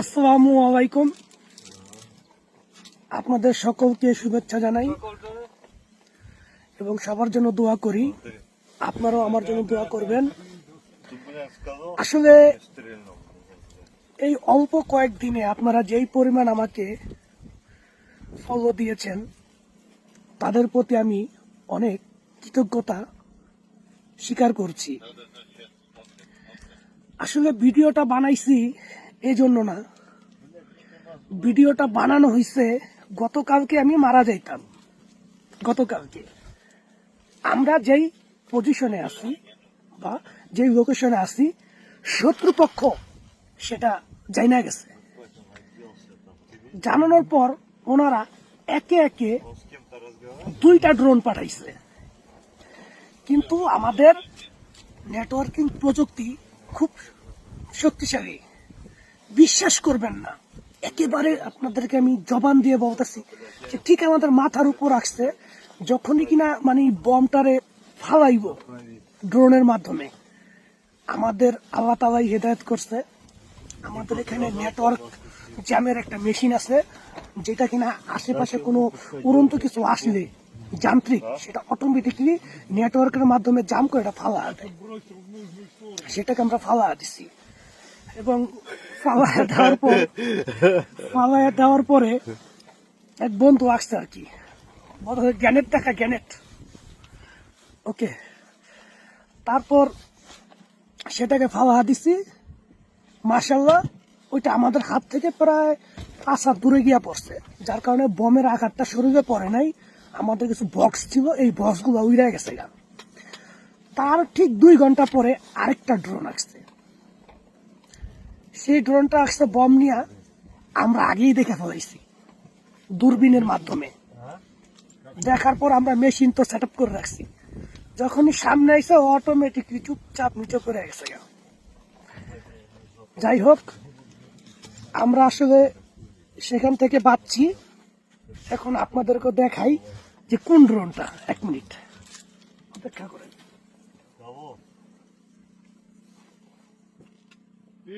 আসসালামু আলাইকুম। আপনাদের সকলকে শুভেচ্ছা জানাই এবং সবার জন্য দোয়া করি। আপনারাও আমার জন্য দোয়া করবেন। আসলে এই অল্প কয়েকদিনে আপনারা যেই পরিমাণ আমাকে ফলো দিয়েছেন, তাদের প্রতি আমি অনেক কৃতজ্ঞতা স্বীকার করছি। আসলে ভিডিওটা বানাইছি এই জন্য না। ভিডিওটা বানানো হয়েছে গতকালকে আমি মারা যাইতাম। গতকালকে। আমরা যেই পজিশনে আছি বা যেই লোকেশনে আছি, শত্রুপক্ষ সেটা জানা গেছে। জানানোর পর ওনারা একে একে দুইটা ড্রোন পাঠাইছে। কিন্তু আমাদের নেটওয়ার্কিং প্রযুক্তি খুব শক্তিশালী। বিশ্বাস করবেন না। একেবারে আপনাদেরকে আমি জবান দিয়ে বলতেছি যে ঠিক আমাদের মাথার উপর আসছে, যখনই কিনা মানে বমটারে ফালাইব ড্রোনের মাধ্যমে। আমাদের আল্লাহ তালাই হেদায়ত করছে। আমাদের এখানে নেটওয়ার্ক জ্যামের একটা মেশিন আছে, যেটা কিনা আশেপাশে কোনো উড়ন্ত কিছু আসলে যান্ত্রিক, সেটা অটোমেটিকলি নেটওয়ার্কের মাধ্যমে জাম করে এটা ফালা সেটাকে আমরা ফালা দিছি। এবং ফালায় দেওয়ার পর ফালায় দেওয়ার পরে এক বন্ধু আসছে আর কি। বড় গ্যানেট দেখা, গ্যানেট। ওকে। তারপর সেটাকে ফালা দিছি। মার্শাল্লাহ ওইটা আমাদের হাত থেকে প্রায় পাঁচ হাত দূরে গিয়া পড়ছে। যার কারণে বমের আঘাতটা শরীরে পড়ে নাই। আমাদের কিছু বক্স ছিল, এই বক্সগুলো উড়ে গেছে তার ঠিক দুই ঘণ্টা পরে আরেকটা ড্রোন আসছে। সেই ড্রোনটা আসছে বম নিয়ে আমরা আগেই দেখে ফেলাইছি দূরবীনের মাধ্যমে। দেখার পর আমরা মেশিন তো সেট করে রাখছি। যখনই সামনে আইসে অটোমেটিকলি চুপচাপ নিচে করে গেছে যাই হোক আমরা আসলে সেখান থেকে বাঁচছি। এখন আপনাদেরকে দেখাই যে কোন ড্রোনটা এক মিনিট। অপেক্ষা করেন। Ты,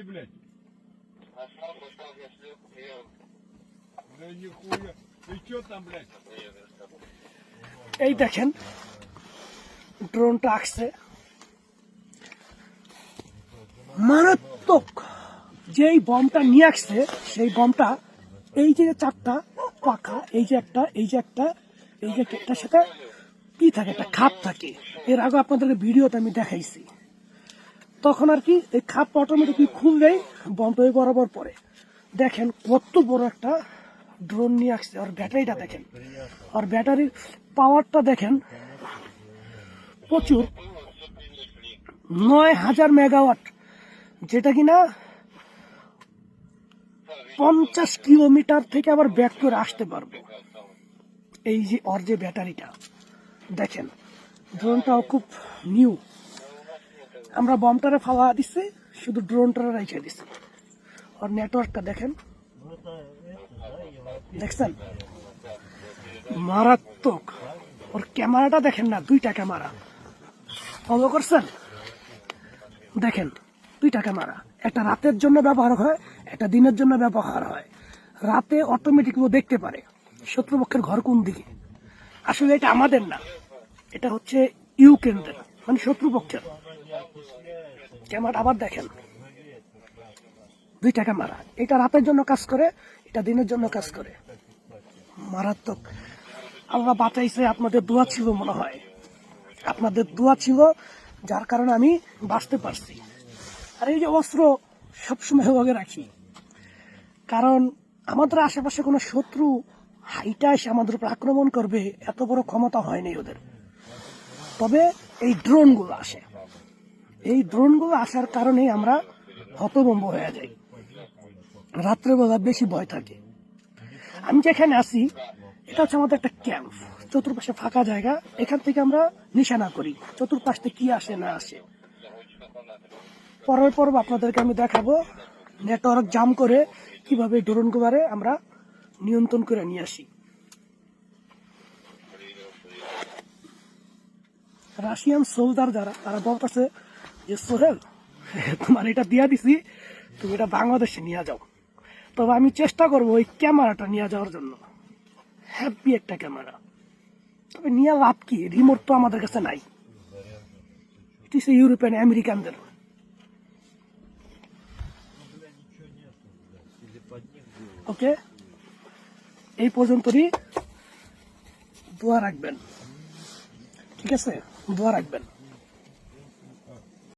এই দেখেন, ড্রোনটা আসছে মারাত্মক যেই বমটা নিয়ে আসছে সেই বমটা, এই যে চারটা পাখা, এই যে একটা, এই যে একটা, এই যে একটার সাথে কি থাকে? একটা খাপ থাকে। এর আগে আপনাদেরকে ভিডিওতে আমি দেখাইছি। তখন আর কি এই খাপ অটোমেটিকলি খুললেই বন্ধ হয়ে বরাবর পরে দেখেন কত বড় একটা ড্রোন নিয়ে আসছে, আর ব্যাটারিটা দেখেন। আর ব্যাটারির পাওয়ারটা দেখেন, প্রচুর। নয় হাজার মেগাওয়াট যেটা কিনা পঞ্চাশ কিলোমিটার থেকে আবার ব্যাক করে আসতে পারব। এই যে, ওর যে ব্যাটারিটা দেখেন ড্রোনটাও খুব নিউ আমরা বমটারে ফাওয়া দিচ্ছি শুধু ড্রোনটারে রেখে দিচ্ছি আর নেটওয়ার্কটা দেখেন। দেখছেন? মারাত্মক। ওর ক্যামেরাটা দেখেন না, দুইটা ক্যামেরা। ফলো করছেন? দেখেন, দুইটা ক্যামেরা। একটা রাতের জন্য ব্যবহার হয়, একটা দিনের জন্য ব্যবহার হয়। রাতে অটোমেটিক ও দেখতে পারে, শত্রুপক্ষের ঘর কোন দিকে। আসলে এটা আমাদের না, এটা হচ্ছে ইউক্রেনদের মানে শত্রুপক্ষের। ক্যামেরা আবার দেখেন। দুইটা ক্যামেরা এটা রাতের জন্য কাজ করে, এটা দিনের জন্য কাজ করে। মারাত্মক। আল্লাহ বাঁচাইছে, আপনাদের দোয়া ছিল মনে হয়। আপনাদের দোয়া ছিল, যার কারণে আমি বাঁচতে পারছি। আর এই যে অস্ত্র সবসময় ওকে রাখি। কারণ আমাদের আশেপাশে কোনো শত্রু হাইটা এসে আমাদের উপর আক্রমণ করবে, এত বড় ক্ষমতা হয়নি ওদের। তবে এই ড্রোনগুলো আসে। এই ড্রোনগুলো আসার কারণেই আমরা হতভম্ব হয়ে যাই। রাত্রেবেলা বেশি ভয় থাকে। আমি যেখানে আছি, এটা হচ্ছে আমাদের একটা ক্যাম্প। চতুর্পাশে ফাঁকা জায়গা, এখান থেকে আমরা নিশানা করি, চতুর্পাশ কি আসে না আসে। পরের পর্ব আপনাদেরকে আমি দেখাবো, নেটওয়ার্ক জাম করে কীভাবে ড্রোন গুবারে আমরা নিয়ন্ত্রণ করে নিয়ে আসি। রাশিয়ান সোলজার যারা, তারা বলতেছে সোহেল তোমার এটা দিয়া দিছি, তুমি এটা বাংলাদেশে নিয়ে যাও। তবে আমি চেষ্টা করব ওই ক্যামেরাটা নিয়ে যাওয়ার জন্য। হ্যাপি একটা ক্যামেরা। তবে নিয়ে লাভ কি? রিমোট তো আমাদের কাছে নাই। ইউরোপিয়ান আমেরিকানদের ওকে এই পর্যন্তই দোয়া রাখবেন। ঠিক আছে? দোয়া রাখবেন।